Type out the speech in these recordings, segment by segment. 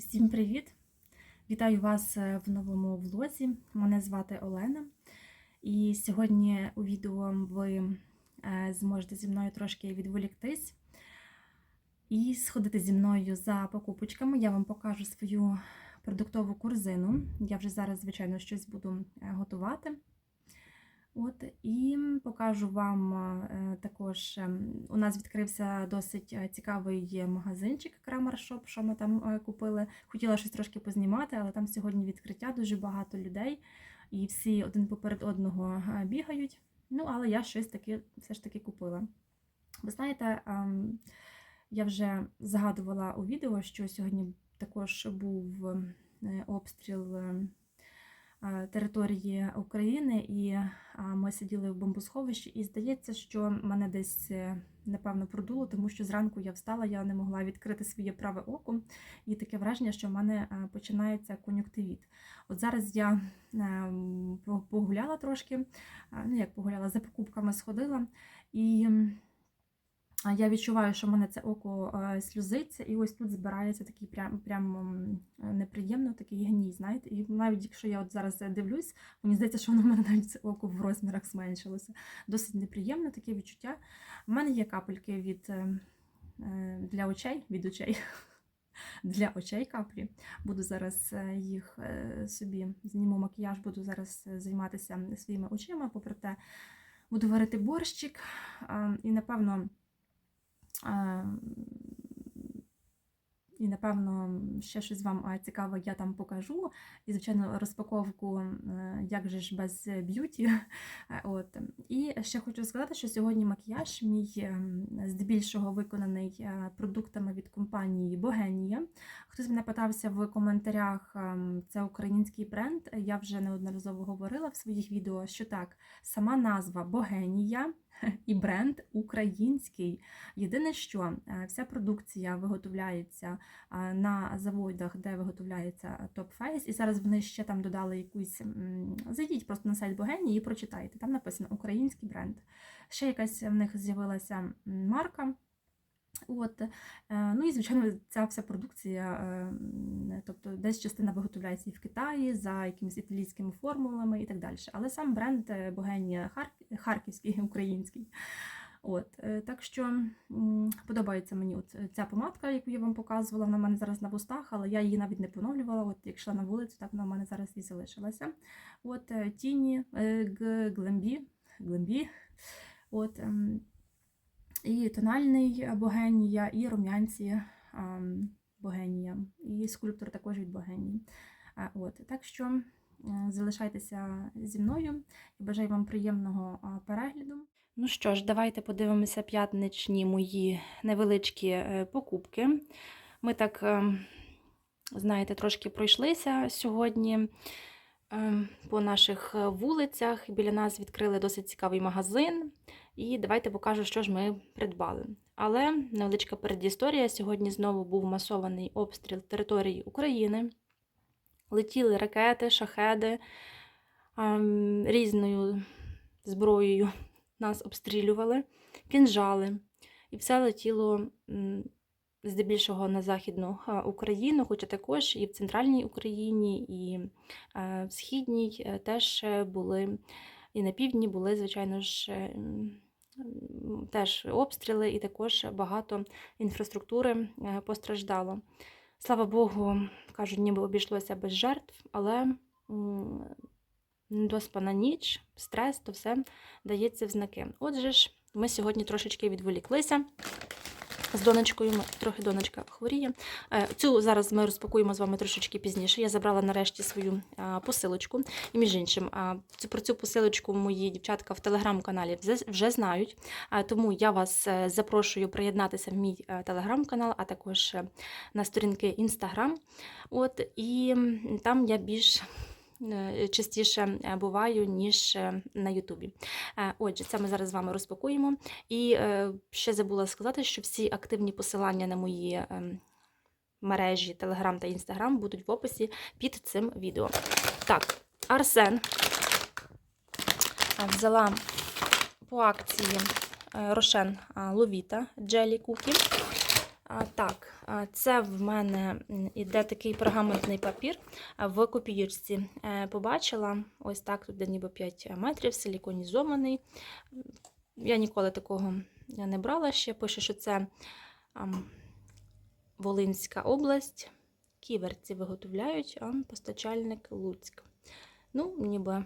Всім привіт! Вітаю вас е, в новому влозі. Мене звати Олена. І сьогодні у відео ви е, зможете зі мною трошки відволіктись і сходити зі мною за покупочками. Я вам покажу свою продуктову корзину. Я вже зараз, звичайно, щось буду е, готувати. От, і покажу вам е, також. е, У нас відкрився досить е, цікавий магазинчик Крамер Shop, що ми там купили. Хотіла щось трошки познімати, але там сьогодні відкриття дуже багато людей, і всі один поперед одного бігають. Ну, але я щось таки все ж таки купила. Ви знаєте, ем, я вже згадувала у відео, що сьогодні також був обстріл. Е, території України, і е, ми сиділи в бомбосховищі, і здається, що мене десь е, напевно продуло, тому що зранку я встала, я не могла відкрити своє праве око, і таке враження, що в мене починається кон'юктивіт. От зараз я погуляла трошки, ну як погуляла, за покупками сходила, і я відчуваю, що в мене це око е, сльозиться, і ось тут збирається такий прям, прям м, неприємно такий гній, знаєте. І навіть якщо я от зараз дивлюсь, мені здається, що воно в мене навіть це око в розмірах зменшилося. Досить неприємне таке відчуття. У мене є капельки від е, е, для очей, від очей. Для очей каплі. Буду зараз е, їх е, собі зніму макіяж, буду зараз е, займатися своїми очима. Попри те, буду варити борщик. І напевно. І, напевно, ще щось вам цікаве я там покажу. І, звичайно, розпаковку, е, як же ж без б'юті. Е, От. І ще хочу сказати, що сьогодні макіяж мій ем, здебільшого виконаний е, продуктами від компанії Богенія. Хтось мене питався в коментарях, це український бренд. Я вже неодноразово говорила в своїх відео, що так, сама назва Богенія і бренд український. Єдине, що е, вся продукція виготовляється е, на заводах, де виготовляється Top Face, і зараз вони ще там додали якусь. Зайдіть просто на сайт Богені і прочитайте. Там написано український бренд. Ще якась в них з'явилася марка. От, е, ну і звичайно, ця вся продукція, е, тобто десь частина виготовляється і в Китаї за якимись італійськими формулами і так далі. Але сам бренд е, Богенія Хар- харківський, український. От, так що подобається мені от ця помадка, яку я вам показувала. Вона в мене зараз на вустах, але я її навіть не поновлювала. От як йшла на вулицю, так вона в мене зараз і залишилася. От тіні Глембі. Глембі. От, ем, і тональний Богенія, і рум'янці Богенія, і скульптор також від Богенії. Е, От, так що е, залишайтеся зі мною і бажаю вам приємного перегляду. Ну що ж, давайте подивимося п'ятничні мої невеличкі е, покупки. Ми так, знаєте, трошки пройшлися сьогодні по наших е, вулицях. Біля нас відкрили досить цікавий магазин. І давайте покажу, що ж ми придбали. Але невеличка передісторія. Сьогодні знову був масований обстріл території України. Летіли ракети, шахеди ем, різною зброєю нас обстрілювали, кінжали. І все летіло здебільшого на Західну е, Україну, хоча також і в центральній Україні, і е, в східній е, теж були, і на півдні були, звичайно ж, е, м, м, теж обстріли, і також багато інфраструктури е, постраждало. Слава Богу, кажуть, ніби обійшлося без жертв, але недоспана ніч, стрес, то все дається в знаки. Отже ж, ми сьогодні трошечки відволіклися. З донечкою, трохи донечка хворіє. Е, Цю зараз ми розпакуємо з вами трошечки пізніше. Я забрала нарешті свою посилочку. І між іншим, про цю посилочку мої дівчатка в телеграм-каналі вже, знають. Тому я вас е, запрошую приєднатися в мій е, телеграм-канал, а також на сторінки інстаграм. От, і там я більш частіше е, буваю, ніж е, на Ютубі. Е, Отже, це ми зараз з вами розпакуємо. І е, ще забула сказати, що всі активні посилання на мої е, мережі Telegram та Instagram будуть в описі під цим відео. Так, Арсен е, взяла по акції е, Рошен е, Ловіта Джелі Кукі. Так, це в мене м, іде такий пергаментний папір в копієчці. Е, Побачила, ось так, тут ніби 5 метрів, силіконізований. Я ніколи такого не брала ще. Пише, що це Волинська область. Ківерці виготовляють, а постачальник Луцьк. Ну, ніби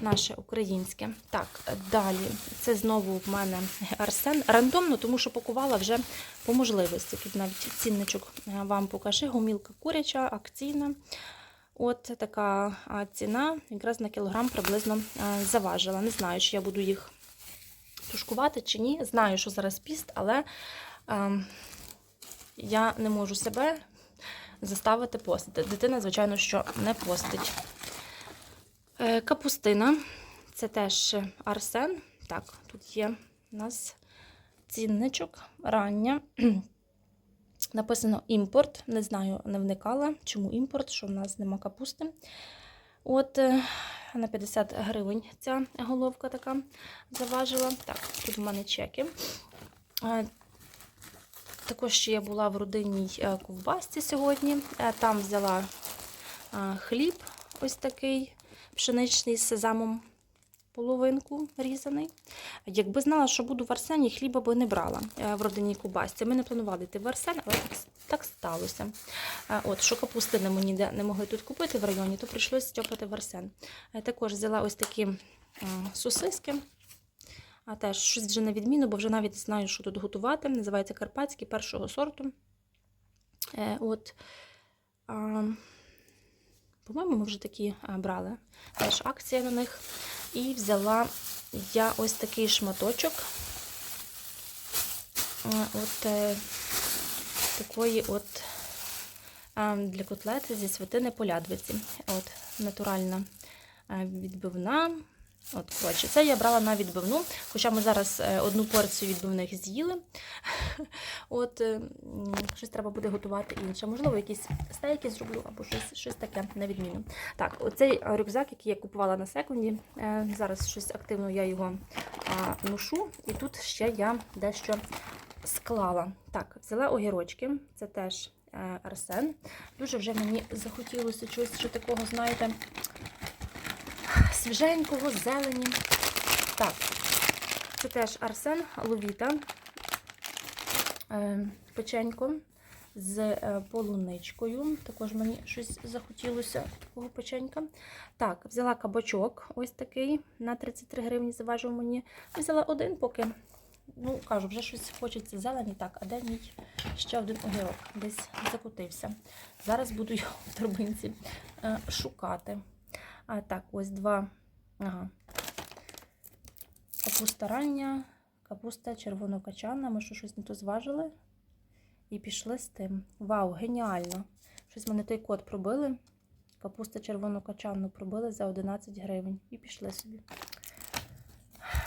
наше українське. Так, далі. Це знову в мене арсен. Рандомно, тому що пакувала вже по можливості. Тут навіть цінничок е, вам покажи. Гумілка куряча, акційна. От така ціна, якраз на кілограм приблизно е, заважила. Не знаю, чи я буду їх тушкувати чи ні. Знаю, що зараз піст, але е, я не можу себе заставити постити. Дитина, звичайно, що не постить. Е, Капустина. Це теж арсен. Так, тут є у нас цінничок рання. Написано імпорт. Не знаю, не вникала, чому імпорт, що в нас нема капусти. От е, на 50 гривень ця головка така заважила. Так, тут в мене чеки. Е, Також ще я була в родинній ковбасці сьогодні. Там взяла хліб ось такий пшеничний з сезамом половинку різаний. Якби знала, що буду в Арсені, хліба би не брала е, в родинній кубасці. Ми не планували йти в Арсен, але так, сталося. Е, От, що капустини ми ніде не могли тут купити в районі, то прийшлося стьопати в Арсен. Е, Також взяла ось такі сосиски. А теж щось вже на відміну, бо вже навіть знаю, що тут готувати. Називається карпатські першого сорту. От, по-моєму, ми вже такі брали. Теж акція на них. І взяла я ось такий шматочок. От е, такої от для котлети зі святини полядвиці. От, натуральна відбивна. От, коротше, це я брала на відбивну, хоча ми зараз е, одну порцію відбивних з'їли. От, е, щось треба буде готувати інше. Можливо, якісь стейки зроблю або щось, щось таке на відміну. Так, оцей рюкзак, який я купувала на секунді, е, зараз щось активно я його ношу. І тут ще я дещо склала. Так, взяла огірочки, це теж арсен. Дуже вже мені захотілося чогось ще такого, знаєте, свіженького, зелені. Так, це теж арсен ловіта, е, печенько з е, полуничкою. Також мені щось захотілося такого печенька. Так, взяла кабачок ось такий на 33 гривні заважив мені. Взяла один поки. Ну, кажу, вже щось хочеться зелені. Так, а де мій ще один огірок? Десь закутився. Зараз буду його в торбинці е, шукати. А так, ось два. Ага. Капуста рання, капуста червонокачана. Ми що щось не то зважили. І пішли з тим. Вау, геніально! Щось мене той код пробили. Капуста червонокачану пробили за 11 гривень. І пішли собі.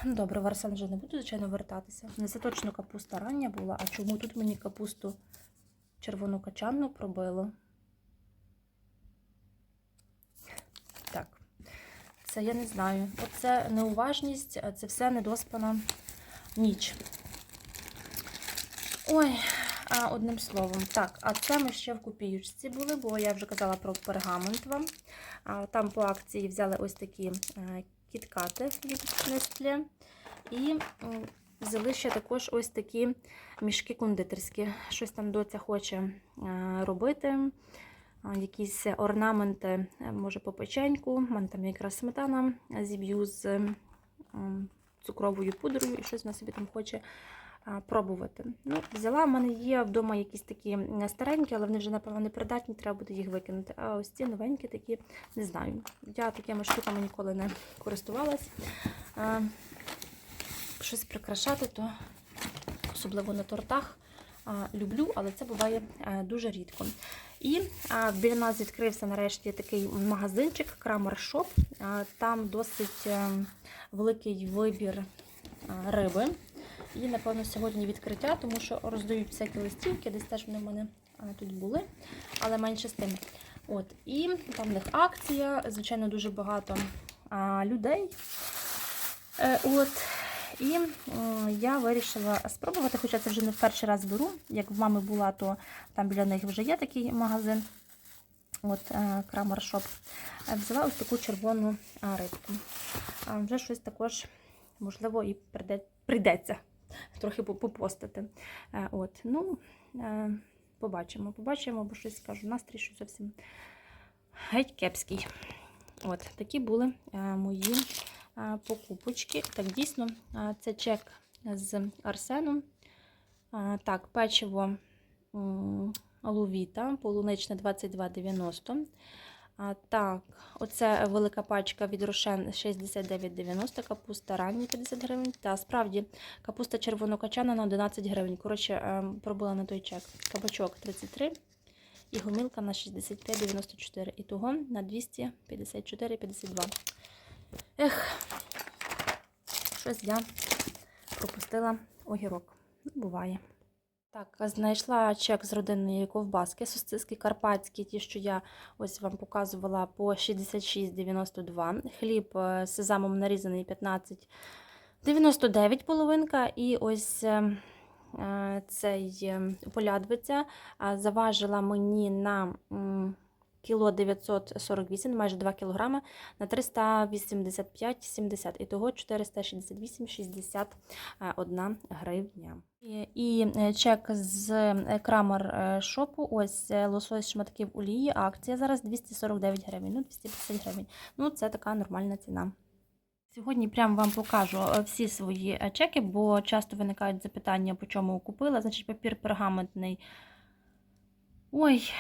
Добре, в Арсен вже не буду, звичайно, вертатися. Не це точно капуста рання була, а чому тут мені капусту червонокачану пробило? Так. Це я не знаю. Оце неуважність, це все недоспана ніч. Ой, а, одним словом. Так, а це ми ще в копіючці були, бо я вже казала про пергамент вам. А, там по акції взяли ось такі е, кіткати від Nestle. І взяли ще також ось такі мішки кондитерські. Щось там доця хоче е, робити. Якісь орнаменти, е, може, по печеньку. У мене там якраз сметана зіб'ю з цукровою пудрою, і щось вона собі там хоче пробувати. Ну, Взяла, в мене є вдома якісь такі старенькі, але вони вже, напевно, не придатні, треба буде їх викинути. А ось ці новенькі такі, не знаю. Я такими штуками ніколи не користувалась. Щось прикрашати, то особливо на тортах. Люблю, але це буває е, дуже рідко. І біля нас відкрився нарешті такий магазинчик Крамер Shop. Там досить е, великий вибір а, риби. І, напевно, сьогодні відкриття, тому що роздають всякі листівки, десь теж вони в мене тут були, але менше з тим. От, і там в них акція, звичайно, дуже багато людей. Е, от. І е, я вирішила спробувати, хоча це вже не в перший раз беру. Як в мами була, то там біля них вже є такий магазин. От е, Крамер Шоп. Е, Взяла ось таку червону рибку. Вже щось також, можливо, і прийдеться трохи попостити. От, ну, побачимо, побачимо, бо щось скажу. Настрій щось зовсім геть кепський. От, такі були мої покупочки. Так, дійсно, це чек з Арсеном. Так, печиво Лувіта, полуничне 22,90. Так, оце велика пачка від Рошен 69,90, капуста рання 50 гривень. Та справді капуста червонокачана на 11 гривень. Коротше, пробила на той чек. Кабачок 33 і гумілка на 65,94. І того на 254,52. Ех, щось я пропустила огірок. Ну, Буває. Так, знайшла чек з родинної ковбаски, сосиски карпатські, ті, що я ось вам показувала по 66,92. Хліб е, з сезамом нарізаний 15,99 половинка. І ось е, е, цей полядвиця заважила мені на кіло 948, майже 2 кілограми, на 385,70. Ітого 468,61 гривня. І, е, чек з е, Крамер е, шопу, ось лосось шматків олії, акція зараз 249 гривень, ну 250 гривень. Ну, це така нормальна ціна. Сьогодні прямо вам покажу всі свої чеки, бо часто виникають запитання, по чому купила. Значить, папір пергаментний. Ой,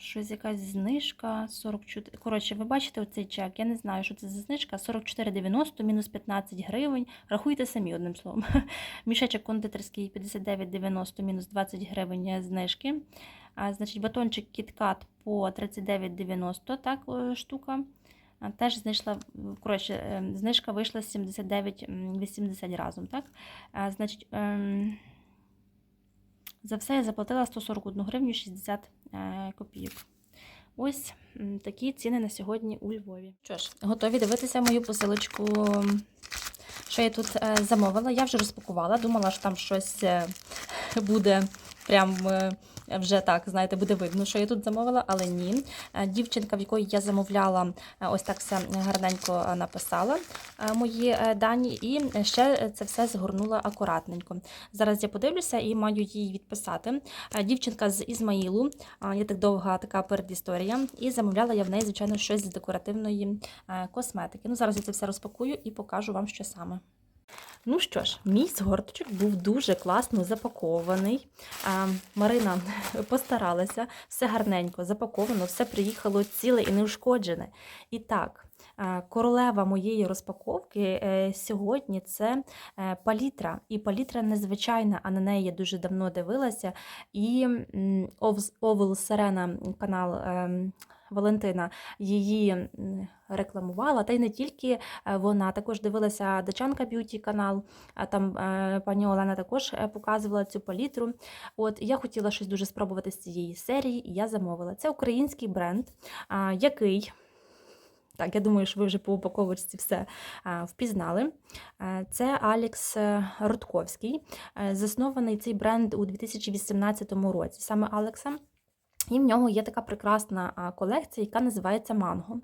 щось якась знижка. 44. Коротше, ви бачите оцей чек. Я не знаю, що це за знижка. 44,90 мінус 15 гривень. Рахуйте самі одним словом. Мішечок кондитерський 59,90 мінус 20 гривень знижки. А, значить, батончик кіткат по 39,90 так, е, штука. А, Теж знайшла, коротше, е, знижка вийшла з 79,80 разом, так? А, Значить, ем, за все я заплатила 141 гривню 60 е, копійок. Ось такі ціни на сьогодні у Львові. Що ж, готові дивитися мою посилочку, що я тут е, замовила. Я вже розпакувала, думала, що там щось е, буде прям е, вже так, знаєте, буде видно, що я тут замовила, але ні. Е, Дівчинка, в якої я замовляла, е, ось так все гарненько написала мої дані, і ще це все згорнула акуратненько. Зараз я подивлюся і маю їй відписати. Дівчинка з Ізмаїлу, є так довга така передісторія, і замовляла я в неї, звичайно, щось з декоративної косметики. Ну, зараз я це все розпакую і покажу вам, що саме. Ну що ж, мій згорточок був дуже класно запакований. Марина постаралася, все гарненько запаковано, все приїхало ціле і неушкоджене. І так, королева моєї розпаковки е, сьогодні це е, палітра. І палітра незвичайна, а на неї я дуже давно дивилася. І Овел Сирена канал. Валентина її рекламувала, та й не тільки е, вона. Також дивилася Дачанка Б'юті канал, там е, пані Олена також е, показувала цю палітру. От я хотіла щось дуже спробувати з цієї серії, і я замовила. Це український бренд, який. Так, я думаю, що ви вже по упаковочці все впізнали. Це Алекс Рудковський. Заснований цей бренд у 2018 році. Саме Алекса. І в нього є така прекрасна колекція, яка називається Манго.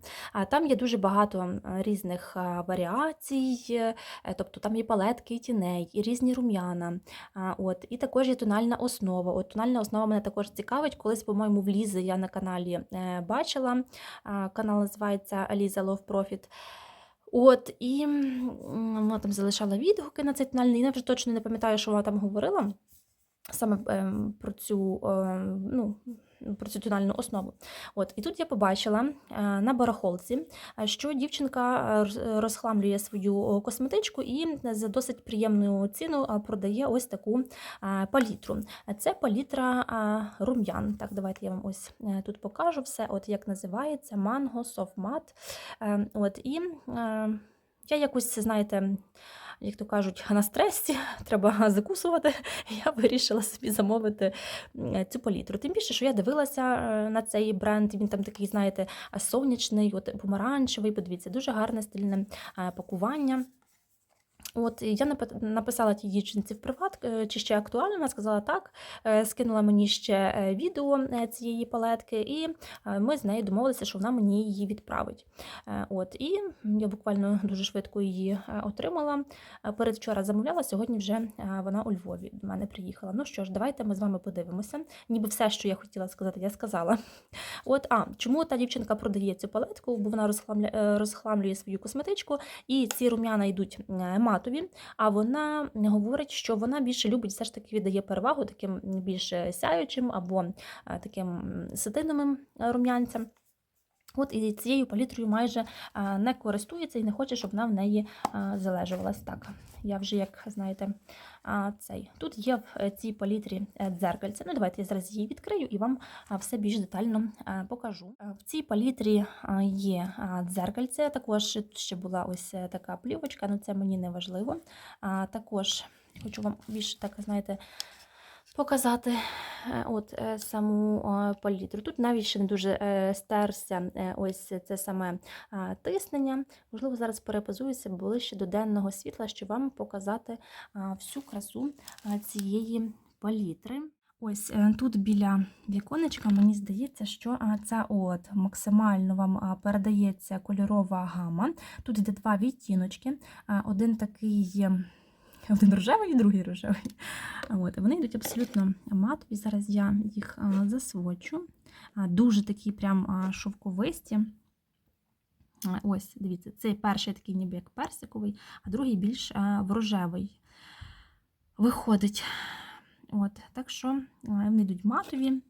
Там є дуже багато різних варіацій, е, тобто там є палетки і тіней, і різні рум'яна. От, і також є тональна основа. От тональна основа мене також цікавить. Колись, по-моєму, в Лізи я на каналі е, бачила. Канал називається Ліза Love Profit. От, і вона там залишала відгуки на цей тональний. Я вже точно не пам'ятаю, що вона там говорила. Саме ем, про цю ем, ну, про цю тональну основу. От, і тут я побачила е, на барахолці, е, що дівчинка е, розхламлює свою косметичку і за досить приємну ціну продає ось таку палітру. Це палітра рум'ян. Так, давайте я вам ось тут покажу все, от як називається Matte. Е, От, і я якось, знаєте, як то кажуть, на стресі треба закусувати. Я вирішила собі замовити цю палітру. Тим більше, що я дивилася е, на цей бренд. Він там такий, знаєте, сонячний, от помаранчевий. Подивіться, дуже гарне стильне е, пакування. От я написала тій дівчинці в приват, е, чи ще актуально. Вона сказала так, е, скинула мені ще е, відео цієї палетки, і ми з нею домовилися, що вона мені її відправить. От і я буквально дуже швидко її отримала. Передвчора замовляла, сьогодні вже вона у Львові до мене приїхала. Ну що ж, давайте ми з вами подивимося. Ніби все, що я хотіла сказати, я сказала. От, а чому та дівчинка продає цю палетку? Бо вона розхламлює свою косметичку, і ці рум'яна йдуть е, матові. А вона говорить, що вона більше любить, все ж таки віддає перевагу таким більш сяючим або е, таким сатиновим е, рум'янцям. От і цією палітрою майже е, не користується і не хоче, щоб вона в неї е, залежувалась. Так, я вже, як знаєте, а, цей. Тут є в е, цій палітрі е, дзеркальце. Ну, давайте я зараз її відкрию і вам все більш детально е, покажу. Е, В цій палітрі є дзеркальце. Також ще була ось е, така плівочка, але це мені не важливо. Також хочу вам більше так, знаєте, показати е, от е, саму е, палітру. Тут навіть ще не дуже стерся ось це саме тиснення. Можливо, зараз перепозуюся ближче до денного світла, щоб вам показати всю красу цієї палітри. Ось тут біля віконечка мені здається, що це от максимально вам передається кольорова гама. Тут йде два відтіночки. Один такий. Один рожевий, другий рожевий. От, вони йдуть абсолютно матові. Зараз я їх засвочу. Дуже такі прям шовковисті. Ось, дивіться, цей перший такий ніби як персиковий, а другий більш в рожевий виходить. От, так що вони йдуть матові.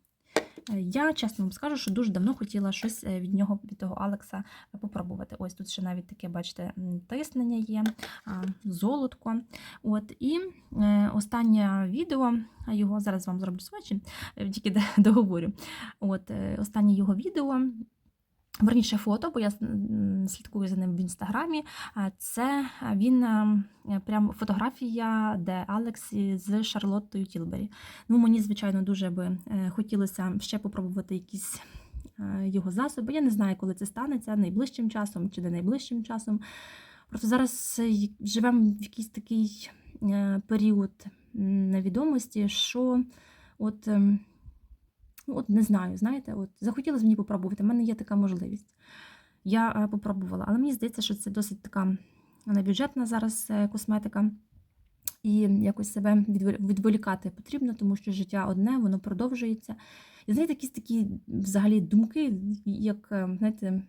Я чесно вам скажу, що дуже давно хотіла щось е, від нього, від того Алекса, попробувати. Ось тут ще навіть таке, бачите, тиснення є, золотко. От, і е, останнє відео його зараз вам зроблю свочі, е, тільки договорю. От, останнє його відео. Верніше фото, бо я слідкую за ним в інстаграмі. Це він прям фотографія, де Алекс з Шарлоттою Тілбері. Ну, мені, звичайно, дуже би е, хотілося ще попробувати якісь е, його засоби. Я не знаю, коли це станеться, найближчим часом чи не найближчим часом. Просто зараз е, живемо в якийсь такий період невідомості, що от. От не знаю, знаєте, от захотілося мені попробувати. У мене є така можливість. Я е, попробувала, але мені здається, що це досить така небюджетна зараз е, косметика. І якось себе відволікати потрібно, тому що життя одне, воно продовжується. І знаєте, якісь такі взагалі думки, як е, знаєте,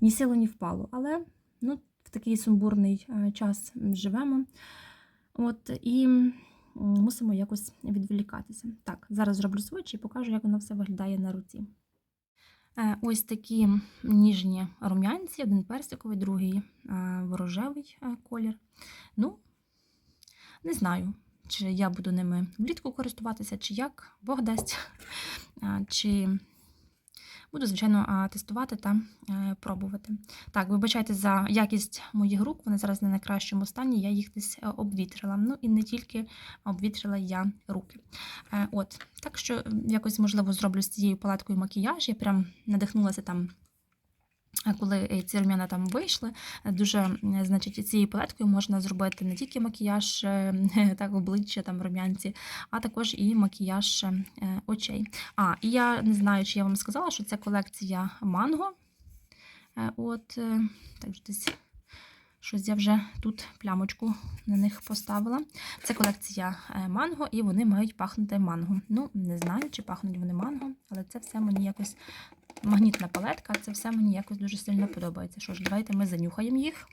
ні сило, ні впало. Але ну, в такий сумбурний час живемо. От, і мусимо якось відволікатися. Так, зараз зроблю свочі і покажу, як воно все виглядає на руці. Е, Ось такі ніжні рум'янці, один персиковий, другий е, ворожевий е, колір. Ну, не знаю, чи я буду ними влітку користуватися, чи як Бог дасть, чи буду, звичайно, тестувати та е, пробувати. Так, вибачайте за якість моїх рук, вони зараз не на найкращому стані, я їх десь е, обвітрила. Ну і не тільки обвітрила я руки. Е, От, так що якось, можливо, зроблю з цією палаткою макіяж. Я прям надихнулася там. Коли е, ці рум'яна там вийшли, Е, дуже значить, цією палеткою можна зробити не тільки макіяж е, так, обличчя, там рум'янці, а також і макіяж очей. А, і я не знаю, чи я вам сказала, що це колекція манго. От, так десь щось я вже тут плямочку на них поставила. Це колекція манго, і вони мають пахнути манго. Ну, не знаю, чи пахнуть вони манго, але це все мені якось магнітна палетка, це все мені якось дуже сильно подобається. Що ж, давайте ми занюхаємо їх.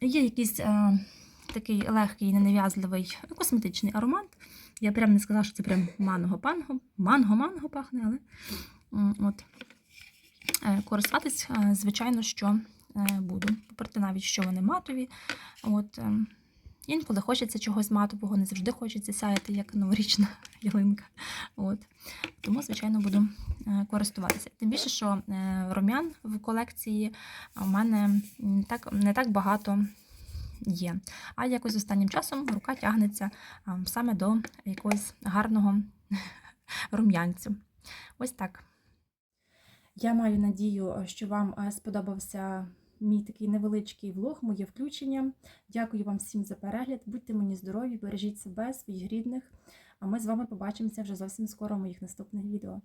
Є якийсь е, такий легкий, ненав'язливий косметичний аромат. Я прям не сказала, що це прям манго-панго. Манго-манго пахне, але от. Е, Користуватись, е, звичайно, що буду. Попри те, навіть, що вони матові. От, е, інколи хочеться чогось матового, не завжди хочеться сяяти, як новорічна ялинка. От. Тому, звичайно, буду е, користуватися. Тим більше, що е, рум'ян в колекції у мене так, не так багато є. А якось останнім часом рука тягнеться саме до якогось гарного рум'янцю. Ось так. Я маю надію, що вам е, сподобався мій такий невеличкий влог, моє включення. Дякую вам всім за перегляд. Будьте мені здорові, бережіть себе, своїх рідних. А ми з вами побачимося вже зовсім скоро в моїх наступних відео.